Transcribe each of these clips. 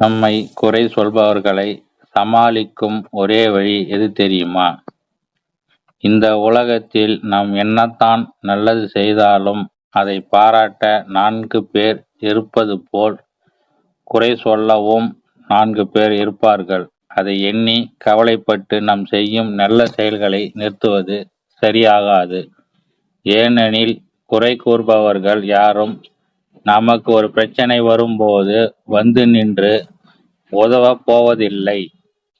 நம்மை குறை சொல்பவர்களை சமாளிக்கும் ஒரே வழி எது தெரியுமா? இந்த உலகத்தில் நாம் என்னத்தான் நல்லது செய்தாலும் அதை பாராட்ட நான்கு பேர் இருப்பது போல் குறை சொல்லவும் நான்கு பேர் இருப்பார்கள். அதை எண்ணி கவலைப்பட்டு நாம் செய்யும் நல்ல செயல்களை நிறுத்துவது சரியாகாது. ஏனெனில் குறை கூறுபவர்கள் யாரும் நமக்கு ஒரு பிரச்சனை வரும்போது வந்து நின்று உதவப் போவதில்லை.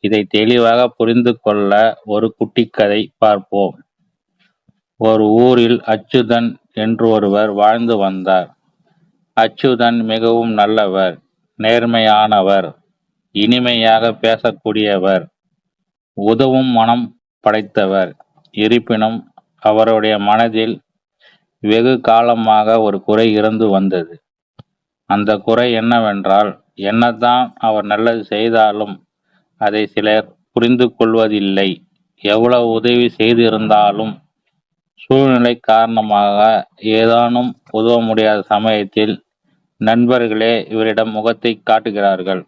இதை தெளிவாக புரிந்து கொள்ள ஒரு குட்டிக்கதை பார்ப்போம். ஒரு ஊரில் அச்சுதன் என்று ஒருவர் வாழ்ந்து வந்தார். அச்சுதன் மிகவும் நல்லவர், நேர்மையானவர், இனிமையாக பேசக்கூடியவர், உதவும் மனம் படைத்தவர். இருப்பினும் அவருடைய மனதில் வெகு காலமாக ஒரு குறை இருந்து வந்தது. அந்த குறை என்னவென்றால் என்னதான் அவர் நல்லது செய்தாலும் அதை சிலர் புரிந்து கொள்வதில்லை. எவ்வளவு உதவி செய்திருந்தாலும் சூழ்நிலை காரணமாக ஏதானும் உதவ முடியாத சமயத்தில் நண்பர்களே இவரிடம் முகத்தை காட்டுகிறார்கள்.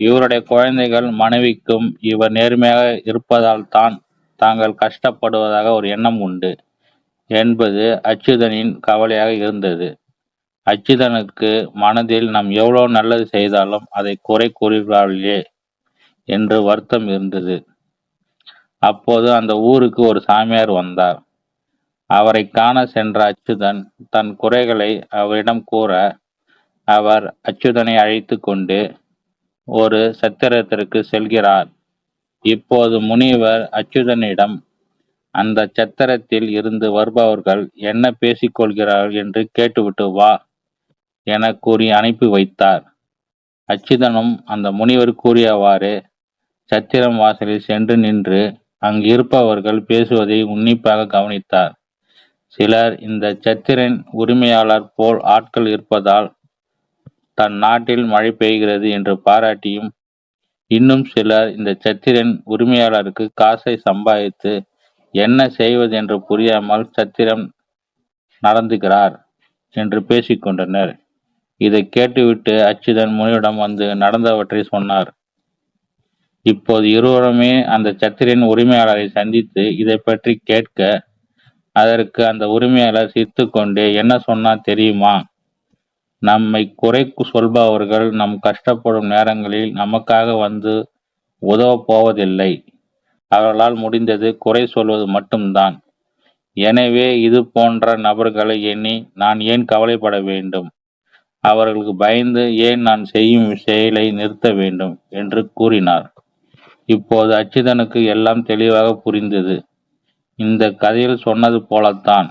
இவருடைய குழந்தைகள் மனைவிக்கும் இவர் நேர்மையாக இருப்பதால்தான் தாங்கள் கஷ்டப்படுவதாக ஒரு எண்ணம் உண்டு என்பது அச்சுதனின் கவலையாக இருந்தது. அச்சுதனுக்கு மனதில் நாம் எவ்வளவு நல்லது செய்தாலும் அதை குறை கூறுகிறார்களே என்று வருத்தம் இருந்தது. அப்போது அந்த ஊருக்கு ஒரு சாமியார் வந்தார். அவரைக் காண சென்ற அச்சுதன் தன் குறைகளை அவரிடம் கூற, அவர் அச்சுதனை அழைத்து கொண்டு ஒரு சத்திரத்திற்கு செல்கிறார். இப்போது முனிவர் அச்சுதனிடம் அந்தச் சத்திரத்தில் இருந்து வருபவர்கள் என்ன பேசிக்கொள்கிறார்கள் என்று கேட்டுவிட்டு வா எனக் கூறி அனுப்பி வைத்தார். அச்சுதனும் அந்த முனிவர் கூறியவாறு சத்திரம் வாசலில் சென்று நின்று அங்கு இருப்பவர்கள் பேசுவதை உன்னிப்பாக கவனித்தார். சிலர் இந்த சத்திரன் உரிமையாளர் போல் ஆட்கள் இருப்பதால் தன் நாட்டில் மழை பெய்கிறது என்று பாராட்டியும், இன்னும் சிலர் இந்த சத்திரன் உரிமையாளருக்கு காசை சம்பாதித்து என்ன செய்வது என்று புரியாமல் சத்திரம் நடந்துகிறார் என்று பேசிக்கொண்டனர் கொண்டனர். கேட்டுவிட்டு அச்சுதன் முனியிடம் வந்து நடந்தவற்றை சொன்னார். இப்போது இருவருமே அந்த சத்திரின் உரிமையாளரை சந்தித்து இதை பற்றி கேட்க, அதற்கு அந்த உரிமையாளர் சிரித்துக்கொண்டே என்ன சொன்னா தெரியுமா? நம்மை குறை சொல்பவர்கள் நம் கஷ்டப்படும் நேரங்களில் நமக்காக வந்து உதவப் போவதில்லை. அவர்களால் முடிந்தது குறை சொல்வது மட்டும்தான். எனவே இது போன்ற நபர்களை எண்ணி நான் ஏன் கவலைப்பட வேண்டும்? அவர்களுக்கு பயந்து ஏன் நான் செய்யும் செயலை நிறுத்த வேண்டும்? என்று கூறினார். இப்போது அச்சுதனுக்கு எல்லாம் தெளிவாக புரிந்தது. இந்த கதையில் சொன்னது போலத்தான்.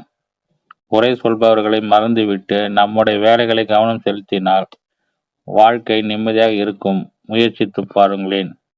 குறை சொல்பவர்களை மறந்துவிட்டு நம்முடைய வேலைகளை கவனம் செலுத்தினால் வாழ்க்கை நிம்மதியாக இருக்கும். முயற்சித்து பாருங்களேன்.